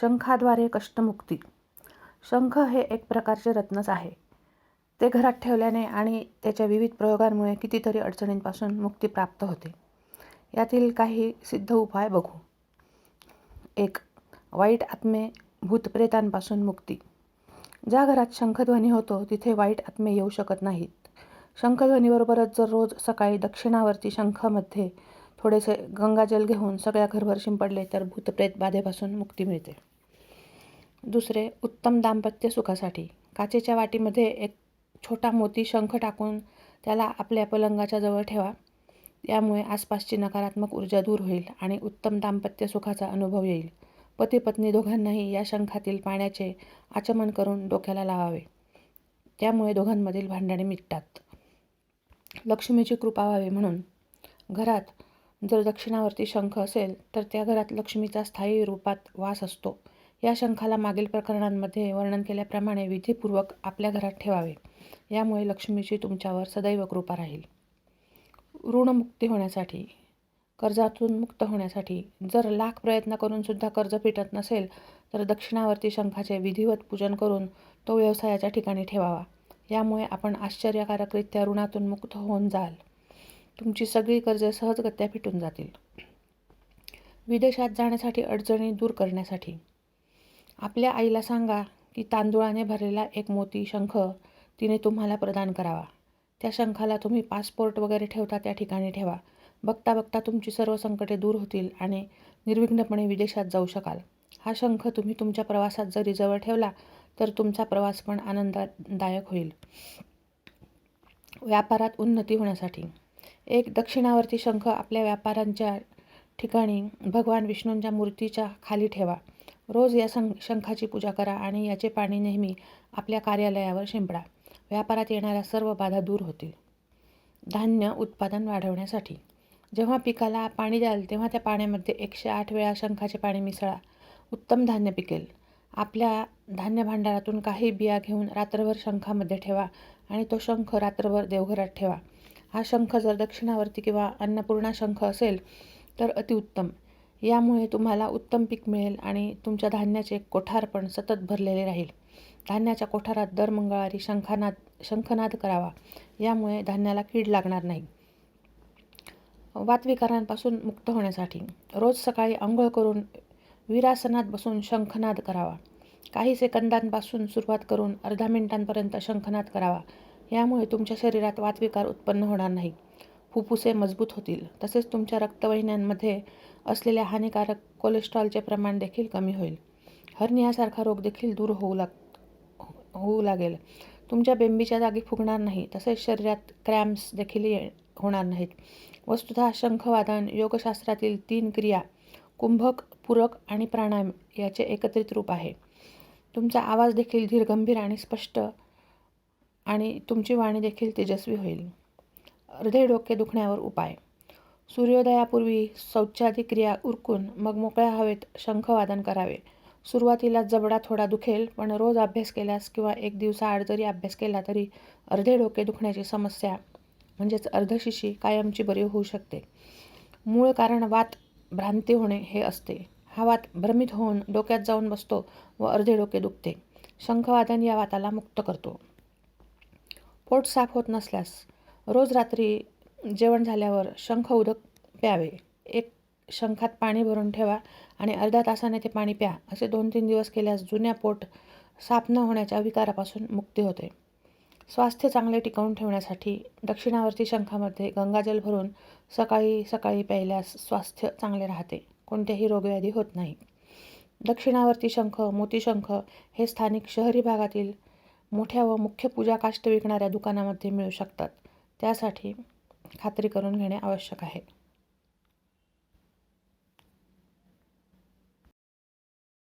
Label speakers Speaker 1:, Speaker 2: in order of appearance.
Speaker 1: शंखाद्वारे कष्टमुक्ती. शंख हे एक प्रकारचे रत्नच आहे. ते घरात ठेवल्याने आणि त्याच्या विविध प्रयोगांमुळे कितीतरी अडचणींपासून मुक्ती प्राप्त होते. यातील काही सिद्ध उपाय बघू. एक वाईट आत्मे भूतप्रेतांपासून मुक्ती. ज्या घरात शंखध्वनी होतो तिथे वाईट आत्मे येऊ शकत नाहीत. शंखध्वनीबरोबरच जर रोज सकाळी दक्षिणावरती शंखामध्ये थोडेसे गंगाजल घेऊन सगळ्या घरभर शिंपडले तर भूतप्रेत बाधेपासून मुक्ती मिळते. दुसरे उत्तम दाम्पत्य सुखासाठी. काचेच्या वाटीमध्ये एक छोटा मोती शंख टाकून त्याला आपल्या पलंगाच्या जवळ ठेवा. यामुळे आसपासची नकारात्मक ऊर्जा दूर होईल आणि उत्तम दाम्पत्य सुखाचा अनुभव येईल. पती पत्नी दोघांनाही या शंखातील पाण्याचे आचमन करून डोक्याला लावावे. त्यामुळे दोघांमधील भांडणे मिटतात. लक्ष्मीची कृपा व्हावी म्हणून. घरात जर दक्षिणावर्ती शंख असेल तर त्या घरात लक्ष्मीचा स्थायी रूपात वास असतो. या शंखाला मागील प्रकरणांमध्ये वर्णन केल्याप्रमाणे विधीपूर्वक आपल्या घरात ठेवावे. यामुळे लक्ष्मीची तुमच्यावर सदैव कृपा राहील. ऋणमुक्ती होण्यासाठी कर्जातून मुक्त होण्यासाठी जर लाख प्रयत्न करूनसुद्धा कर्ज फिटत नसेल तर दक्षिणावर्ती शंखाचे विधिवत पूजन करून तो व्यवसायाच्या ठिकाणी ठेवावा. यामुळे आपण आश्चर्यकारकरित्या ऋणातून मुक्त होऊन जाल. तुमची सगळी कर्जे सहजगत्या फिटून जातील. विदेशात जाण्यासाठी अडचणी दूर करण्यासाठी. आपल्या आईला सांगा की तांदुळाने भरलेला एक मोती शंख तिने तुम्हाला प्रदान करावा. त्या शंखाला तुम्ही पासपोर्ट वगैरे ठेवता त्या ठिकाणी ठेवा. बघता बघता तुमची सर्व संकटे दूर होतील आणि निर्विघ्नपणे विदेशात जाऊ शकाल. हा शंख तुम्ही तुमच्या प्रवासात जरी जवळ ठेवला तर तुमचा प्रवास पण आनंददायक होईल. व्यापारात उन्नती होण्यासाठी. एक दक्षिणावर्ती शंख आपल्या व्यापाऱ्यांच्या ठिकाणी भगवान विष्णूंच्या मूर्तीच्या खाली ठेवा. रोज या सं शंखाची पूजा करा आणि याचे पाणी नेहमी आपल्या कार्यालयावर शिंपडा. व्यापारात येणाऱ्या सर्व बाधा दूर होतील. धान्य उत्पादन वाढवण्यासाठी. जेव्हा पिकाला पाणी द्याल तेव्हा त्या पाण्यामध्ये एकशे आठ वेळा शंखाचे पाणी मिसळा. उत्तम धान्य पिकेल. आपल्या धान्य भांडारातून काही बिया घेऊन रात्रभर शंखामध्ये ठेवा आणि तो शंख रात्रभर देवघरात ठेवा. हा शंख जर दक्षिणावर्ती किंवा अन्नपूर्णा शंख असेल तर अतिउत्तम यामुळे तुम्हाला उत्तम पीक मिळेल आणि तुमच्या धान्याचे कोठार पण सतत भरलेले राहील. धान्याच्या कोठारात दर मंगळवारी शंखानाद शंखनाद करावा. यामुळे धान्याला कीड लागणार नाही. वातविकारांपासून मुक्त होण्यासाठी रोज सकाळी आंघोळ करून विरासनात बसून शंखनाद करावा. काही सेकंदांपासून सुरुवात करून अर्धा मिनिटांपर्यंत शंखनाद करावा. यामुळे तुमच्या शरीरात वातविकार उत्पन्न होणार नाही. फुफ्फुसे मजबूत होतील. तसेच तुमच्या रक्तवाहिन्यांमध्ये असलेल्या हानिकारक कोलेस्ट्रॉलचे प्रमाण देखील कमी होईल. हर्नियासारखा रोग देखील दूर होऊ लाग होऊ लागेल. तुमच्या बेंबीच्या जागी फुगणार नाही. तसेच शरीरात क्रॅम्प्स देखील ये होणार नाहीत. वस्तुतः शंखवादन योगशास्त्रातील तीन क्रिया कुंभक पूरक आणि प्राणायाम याचे एकत्रित रूप आहे. तुमचा आवाज देखील धीरगंभीर आणि स्पष्ट आणि तुमची वाणी देखील तेजस्वी होईल. हृदय डोके दुखण्यावर उपाय. सूर्योदयापूर्वी शौचादी क्रिया उरकून मग मोकळ्या हवेत शंखवादन करावे. सुरुवातीला जबडा थोडा दुखेल पण रोज अभ्यास केल्यास किंवा एक दिवसाआड जरी अभ्यास केला तरी अर्धे डोके दुखण्याची समस्या म्हणजेच अर्धशिशी कायमची बरी होऊ शकते. मूळ कारण वात भ्रांती होणे हे असते. हा वात भ्रमित होऊन डोक्यात जाऊन बसतो व अर्धे डोके दुखते. शंखवादन या वाताला मुक्त करतो. पोट साफ होत नसल्यास रोज रात्री जेवण झाल्यावर शंख उदक प्यावे. एक शंखात पाणी भरून ठेवा आणि अर्धा तासाने ते पाणी प्या. असे दोन तीन दिवस केल्यास जुन्या पोट साफ न होण्याच्या विकारापासून मुक्ती होते. स्वास्थ्य चांगले टिकवून ठेवण्यासाठी दक्षिणावर्ती शंखामध्ये गंगाजल भरून सकाळी सकाळी प्यायल्यास स्वास्थ्य चांगले राहते. कोणत्याही रोगव्याधी होत नाही. दक्षिणावर्ती शंख मोतीशंख हे स्थानिक शहरी भागातील मोठ्या व मुख्य पूजा काष्ट विकणाऱ्या दुकानामध्ये मिळू शकतात. त्यासाठी खात्री करून घेणे आवश्यक आहे.